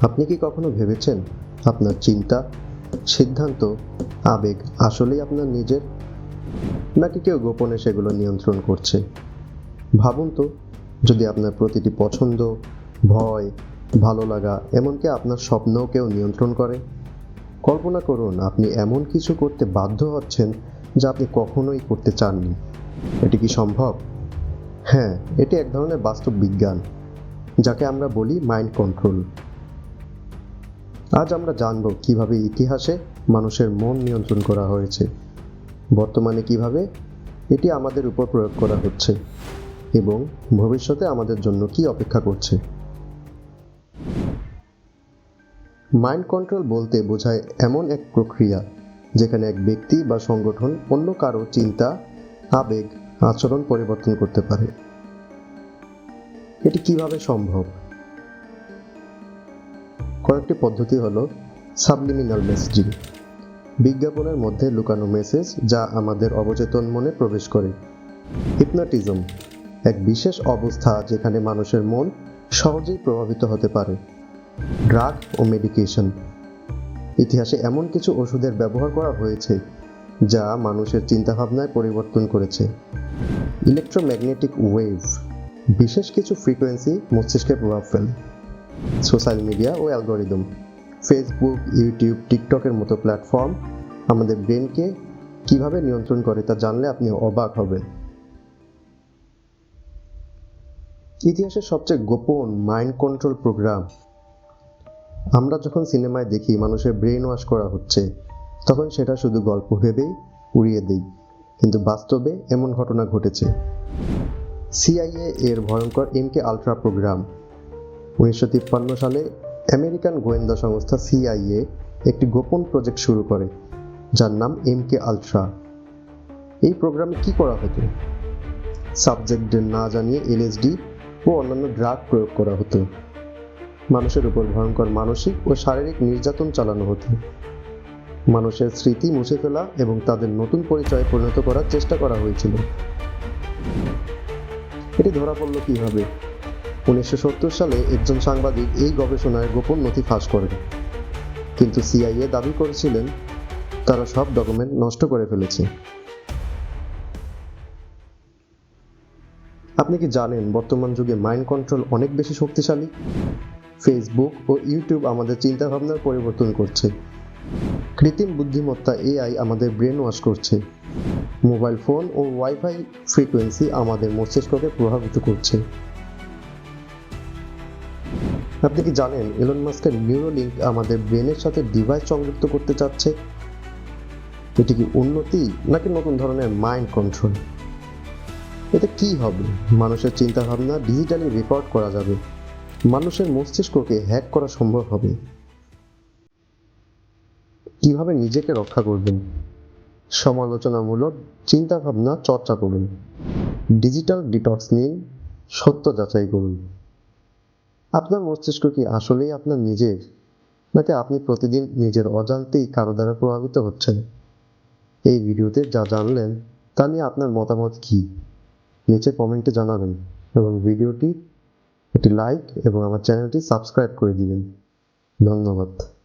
আপনি কি কখনো ভেবেছেন আপনার চিন্তা, সিদ্ধান্ত, আবেগ আসলেই আপনার নিজের? নাকি কেউ গোপনে সেগুলো নিয়ন্ত্রণ করছে? ভাবুন তো, যদি আপনার প্রতিটি পছন্দ, ভয়, ভালো লাগা এমনকি আপনার স্বপ্নও কেউ নিয়ন্ত্রণ করে? কল্পনা করুন, আপনি এমন কিছু করতে বাধ্য হচ্ছেন যা আপনি কখনোই করতে চাননি। এটি কি সম্ভব? হ্যাঁ এটি এক ধরনের বাস্তব বিজ্ঞান, যাকে আমরা বলি মাইন্ড কন্ট্রোল আজ আমরা জানব কীভাবে ইতিহাসে মানুষের মন নিয়ন্ত্রণ করা হয়েছে। বর্তমানে কীভাবে এটি আমাদের উপর প্রয়োগ করা হচ্ছে এবং ভবিষ্যতে আমাদের জন্য কি অপেক্ষা করছে। মাইন্ড কন্ট্রোল বলতে বোঝায় এমন এক প্রক্রিয়া যেখানে এক ব্যক্তি বা সংগঠন অন্য কারও চিন্তা, আবেগ, আচরণ পরিবর্তন করতে পারে। এটি কীভাবে সম্ভব? কয়েকটি পদ্ধতি হলো সাবলিমিনাল মেসেজিং বিজ্ঞাপনের মধ্যে লুকানো মেসেজ যা আমাদের অবচেতন মনে প্রবেশ করে। হিপনোটিজম এক বিশেষ অবস্থা যেখানে মানুষের মন সহজেই প্রভাবিত হতে পারে। ড্রাগ ও মেডিকেশন ইতিহাসে এমন কিছু ওষুধের ব্যবহার করা হয়েছে যা মানুষের চিন্তাভাবনায় পরিবর্তন করেছে। ইলেকট্রোম্যাগনেটিক ওয়েভ বিশেষ কিছু ফ্রিকোয়েন্সি মস্তিষ্কে প্রভাব ফেলে। সোশ্যাল মিডিয়া ও অ্যালগোরিদম। ফেসবুক, ইউটিউব, টিকটকের মতো প্ল্যাটফর্ম আমাদের ব্রেনকে কীভাবে নিয়ন্ত্রণ করে তা জানলে আপনি অবাক হবেন। ইতিহাসের সবচেয়ে গোপন মাইন্ড কন্ট্রোল প্রোগ্রাম আমরা যখন সিনেমায় দেখি মানুষের ব্রেন ওয়াশ করা হচ্ছে, তখন সেটা শুধু গল্প ভেবেই উড়িয়ে দেই, কিন্তু বাস্তবে এমন ঘটনা ঘটেছে। সিআইএ এর ভয়ঙ্কর এমকে আলট্রা প্রোগ্রাম উনিশশো তিপ্পান্ন সালে আমেরিকান গোয়েন্দা সংস্থা সিআইএ একটি গোপন প্রজেক্ট শুরু করে, যার নাম এম কে আলট্রা। এই প্রোগ্রামে কি করা হতো? সাবজেক্টদের না জানিয়ে এলএসডি ও অন্যান্য ড্রাগ প্রয়োগ করা হতো। মানুষের উপর ভয়ঙ্কর মানসিক ও শারীরিক নির্যাতন চালানো হতো। মানুষের স্মৃতি মুছে ফেলা এবং তাদের নতুন পরিচয়ে পরিণত করার চেষ্টা করা হয়েছিল। এটি ধরা পড়ল কীভাবে? উনিশশো সত্তর সালে একজন সাংবাদিক এই গবেষণায় গোপন নথি ফাঁস করেন। কিন্তু সিআইএ দাবি করেছিলেন, তারা সব ডকুমেন্ট নষ্ট করে ফেলেছে। আপনি কি জানেন, বর্তমান যুগে মাইন্ড কন্ট্রোল অনেক বেশি শক্তিশালী? ফেসবুক ও ইউটিউব আমাদের চিন্তাভাবনার পরিবর্তন করছে। কৃত্রিম বুদ্ধিমত্তা এআই আমাদের ব্রেন ওয়াশ করছে। মোবাইল ফোন ও ওয়াইফাই ফ্রিকোয়েন্সি আমাদের মস্তিষ্ককে প্রভাবিত করছে। আপনি কি জানেন এলন মাস্কের নিউরোলিঙ্ক আমাদের ব্রেনের সাথে ডিভাইস সংযুক্ত করতে চাচ্ছে? এটি কি উন্নতি নাকি নতুন ধরনের মাইন্ড কন্ট্রোল এতে কি হবে? মানুষের চিন্তাভাবনা ডিজিটালি রেকর্ড করা যাবে। মানুষের মস্তিষ্ককে হ্যাক করা সম্ভব হবে। কীভাবে নিজেকে রক্ষা করবেন? সমালোচনামূলক চিন্তাভাবনা চর্চা করুন। ডিজিটাল ডিটক্স নিন, সত্য যাচাই করুন। আপনার মস্তিষ্ক কি আসলেই আপনার নিজের? নাকি আপনি প্রতিদিন নিজের অজান্তেই কারও দ্বারা প্রভাবিত হচ্ছেন? এই ভিডিওতে যা জানলেন, তা নিয়ে আপনার মতামত কি? নিচে কমেন্টে জানাবেন এবং ভিডিওটি একটি লাইক এবং আমার চ্যানেলটি সাবস্ক্রাইব করে দিবেন। ধন্যবাদ।